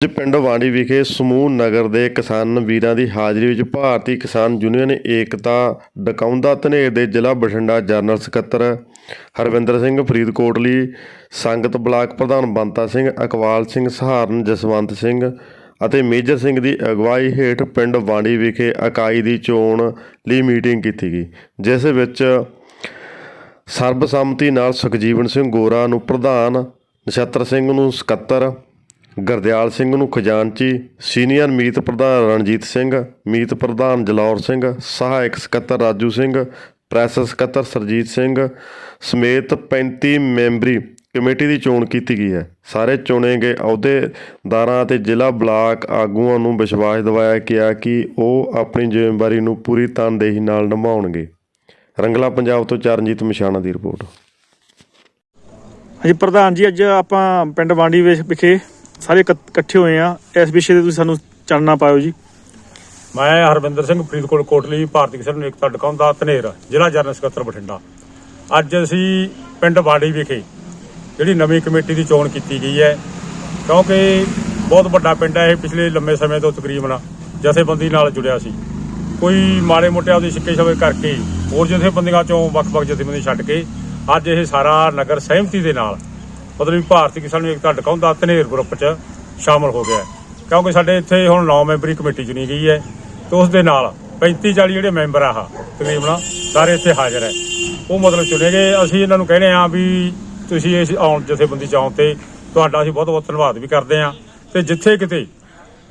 ਅੱਜ ਪਿੰਡ ਵਾਂਡੀ ਵਿਖੇ ਸਮੂਹ ਨਗਰ ਦੇ ਕਿਸਾਨ ਵੀਰਾਂ ਦੀ ਹਾਜ਼ਰੀ ਵਿੱਚ ਭਾਰਤੀ ਕਿਸਾਨ ਯੂਨੀਅਨ ਏਕਤਾ ਡਕਾਉਂਦਾ ਧਨੇਰ ਦੇ ਜ਼ਿਲ੍ਹਾ ਬਠਿੰਡਾ ਜਨਰਲ ਸਕੱਤਰ ਹਰਵਿੰਦਰ ਸਿੰਘ ਫਰੀਦਕੋਟਲੀ ਸੰਗਤ ਬਲਾਕ ਪ੍ਰਧਾਨ ਬੰਤਾ ਸਿੰਘ, ਅਕਵਾਲ ਸਿੰਘ, ਸਹਾਰਨ ਜਸਵੰਤ ਸਿੰਘ ਅਤੇ ਮੇਜਰ ਸਿੰਘ ਦੀ ਅਗਵਾਈ ਹੇਠ ਪਿੰਡ ਵਾਂਡੀ ਵਿਖੇ ਇਕਾਈ ਦੀ ਚੋਣ ਲਈ ਮੀਟਿੰਗ ਕੀਤੀ ਗਈ, ਜਿਸ ਵਿੱਚ ਸਰਬਸੰਮਤੀ ਨਾਲ ਸੁਖਜੀਵਨ ਸਿੰਘ ਗੋਰਾ ਨੂੰ ਪ੍ਰਧਾਨ, ਨਛੱਤਰ ਸਿੰਘ ਨੂੰ ਸਕੱਤਰ ਗੁਰਦਿਆਲ ਸਿੰਘ ਨੂੰ ਖਜ਼ਾਨਚੀ, ਸੀਨੀਅਰ ਮੀਤ ਪ੍ਰਧਾਨ ਰਣਜੀਤ ਸਿੰਘ, ਮੀਤ ਪ੍ਰਧਾਨ ਜਲੌਰ ਸਿੰਘ, ਸਹਾਇਕ ਸਕੱਤਰ ਰਾਜੂ ਸਿੰਘ, ਪ੍ਰੈਸ ਸਕੱਤਰ ਸਰਜੀਤ ਸਿੰਘ ਸਮੇਤ 35 ਮੈਂਬਰੀ ਕਮੇਟੀ ਦੀ ਚੋਣ ਕੀਤੀ ਗਈ ਹੈ। ਸਾਰੇ ਚੁਣੇ ਗਏ ਅਹੁਦੇਦਾਰਾਂ ਅਤੇ ਜ਼ਿਲ੍ਹਾ ਬਲਾਕ ਆਗੂਆਂ ਨੂੰ ਵਿਸ਼ਵਾਸ ਦਿਵਾਇਆ ਗਿਆ ਕਿ ਉਹ ਆਪਣੀ ਜ਼ਿੰਮੇਵਾਰੀ ਨੂੰ ਪੂਰੀ ਤਨਦੇਹੀ ਨਾਲ ਨਿਭਾਉਣਗੇ। ਰੰਗਲਾ ਪੰਜਾਬ ਤੋਂ ਚਰਨਜੀਤ ਮਿਸ਼ਾਣਾ ਦੀ ਰਿਪੋਰਟ। ਹਾਂਜੀ, ਪ੍ਰਧਾਨ ਜੀ, ਅੱਜ ਆਪਾਂ ਪਿੰਡ ਵਾਂਡੀ ਵਿਚ- ਵਿਖੇ ਸਾਰੇ ਇਕੱਠ- ਇਕੱਠੇ ਹੋਏ ਆ। ਇਸ ਵਿਸ਼ੇ ਤੇ ਤੁਸੀਂ ਸਾਨੂੰ ਚਾਨਣਾ ਪਾਇਓ ਜੀ। ਮੈਂ ਹਰਵਿੰਦਰ ਸਿੰਘ, ਫਰੀਦਕੋਟ, ਕੋਟਲੀ, ਭਾਰਤੀ ਕਿਸਾਨ ਏਕਤਾ ਡਕਾਉਂਦਾ ਧਨੇਰ, ਜ਼ਿਲ੍ਹਾ ਜਨਰਲ ਸਕੱਤਰ ਬਠਿੰਡਾ। ਅੱਜ ਅਸੀਂ ਪਿੰਡ ਬਾੜੀ ਵਿਖੇ ਜਿਹੜੀ ਨਵੀਂ ਕਮੇਟੀ ਦੀ ਚੋਣ ਕੀਤੀ ਗਈ ਹੈ, ਕਿਉਂਕਿ ਬਹੁਤ ਵੱਡਾ ਪਿੰਡ ਹੈ, ਇਹ ਪਿਛਲੇ ਲੰਮੇ ਸਮੇਂ ਤੋਂ ਤਕਰੀਬਨ ਜਥੇਬੰਦੀ ਨਾਲ ਜੁੜਿਆ ਸੀ। ਕੋਈ ਮਾੜੇ ਮੋਟੇ ਉਹਦੀ ਸਿੱਕੇ ਸ਼ਵੇ ਕਰਕੇ ਹੋਰ ਜਥੇਬੰਦੀਆਂ ਚੋਂ ਵੱਖ-ਵੱਖ ਜਥੇਬੰਦੀ ਛੱਡ ਕੇ ਅੱਜ ਇਹ ਸਾਰਾ ਨਗਰ ਸਹਿਮਤੀ ਦੇ ਨਾਲ ਮਤਲਬ ਵੀ ਭਾਰਤੀ ਕਿਸਾਨ ਏਕਤਾ ਡਕਾਉਂਦਾ ਧਨੇਰ ਗਰੁੱਪ 'ਚ ਸ਼ਾਮਲ ਹੋ ਗਿਆ ਕਿਉਂਕਿ ਸਾਡੇ ਇੱਥੇ ਹੁਣ 9 ਮੈਂਬਰੀ ਕਮੇਟੀ ਚੁਣੀ ਗਈ ਹੈ ਤੇ ਉਸ ਦੇ ਨਾਲ 35 40 ਜਿਹੜੇ ਮੈਂਬਰ ਆ ਆਹ, ਤਕਰੀਬਨ ਸਾਰੇ ਇੱਥੇ ਹਾਜ਼ਰ ਹੈ। ਉਹ ਮਤਲਬ ਚੁਣੇ ਗਏ, ਅਸੀਂ ਇਹਨਾਂ ਨੂੰ ਕਹਿੰਦੇ ਆ ਵੀ ਤੁਸੀਂ ਇਸ ਆਉਣ ਜਥੇਬੰਦੀ ਚ ਆਉਣ ਤੇ ਤੁਹਾਡਾ ਅਸੀਂ ਬਹੁਤ ਬਹੁਤ ਧੰਨਵਾਦ ਵੀ ਕਰਦੇ ਆ ਤੇ ਜਿੱਥੇ ਕਿਤੇ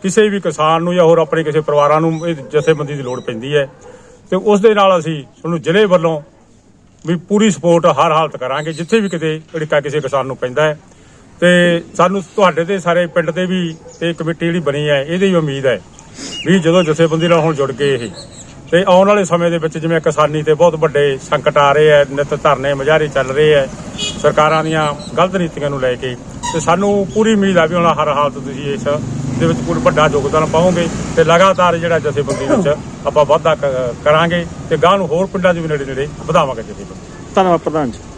ਕਿਸੇ ਵੀ ਕਿਸਾਨ ਨੂੰ ਜਾਂ ਹੋਰ ਆਪਣੇ ਕਿਸੇ ਪਰਿਵਾਰਾਂ ਨੂੰ ਇਹ ਜਥੇਬੰਦੀ ਦੀ ਲੋੜ ਪੈਂਦੀ ਹੈ। ਤੇ ਉਸ ਦੇ ਨਾਲ ਅਸੀਂ ਤੁਹਾਨੂੰ ਜ਼ਿਲ੍ਹੇ ਵੱਲੋਂ ਵੀ ਪੂਰੀ ਸਪੋਰਟ ਹਰ ਹਾਲਤ ਕਰਾਂਗੇ, ਜਿੱਥੇ ਵੀ ਕਿਤੇ ਅੜਿੱਕਾ ਕਿਸੇ ਕਿਸਾਨ ਨੂੰ ਪੈਂਦਾ ਹੈ। ਤੇ ਸਾਨੂੰ ਤੁਹਾਡੇ ਤੇ ਸਾਰੇ ਪਿੰਡ ਦੇ ਵੀ ਤੇ ਕਮੇਟੀ ਜਿਹੜੀ ਬਣੀ ਹੈ, ਇਹਦੀ ਵੀ ਉਮੀਦ ਹੈ ਵੀ ਜਦੋਂ ਜਥੇਬੰਦੀ ਨਾਲ ਹੁਣ ਜੁੜ ਗਏ ਇਹ। ਤੇ ਆਉਣ ਵਾਲੇ ਸਮੇਂ ਦੇ ਵਿੱਚ ਜਿਵੇਂ ਕਿਸਾਨੀ ਤੇ ਬਹੁਤ ਵੱਡੇ ਸੰਕਟ ਆ ਰਹੇ ਹੈ, ਨਿਤ ਧਰਨੇ ਮੁਜ਼ਾਹਰੇ ਚੱਲ ਰਹੇ ਹੈ, ਸਰਕਾਰਾਂ ਦੀਆਂ ਗਲਤ ਨੀਤੀਆਂ ਨੂੰ ਲੈ ਕੇ, ਤੇ ਸਾਨੂੰ ਪੂਰੀ ਉਮੀਦ ਆ ਵੀ ਹੁਣ ਹਰ ਹਾਲਤ ਤੁਸੀਂ ਇਸ ਦੇ ਵਿੱਚ ਪੂਰਾ ਵੱਡਾ ਯੋਗਦਾਨ ਪਾਓਗੇ ਤੇ ਲਗਾਤਾਰ ਜਿਹੜਾ ਜਥੇਬੰਦੀ ਵਿੱਚ ਆਪਾਂ ਵਾਧਾ ਕਰਾਂਗੇ ਤੇ ਗਾਂ ਨੂੰ ਹੋਰ ਪਿੰਡਾਂ ਦੇ ਵੀ ਨੇੜੇ ਨੇੜੇ ਵਧਾਵਾਂਗੇ ਜਥੇਬੰਦੀ। ਧੰਨਵਾਦ ਪ੍ਰਧਾਨ ਜੀ।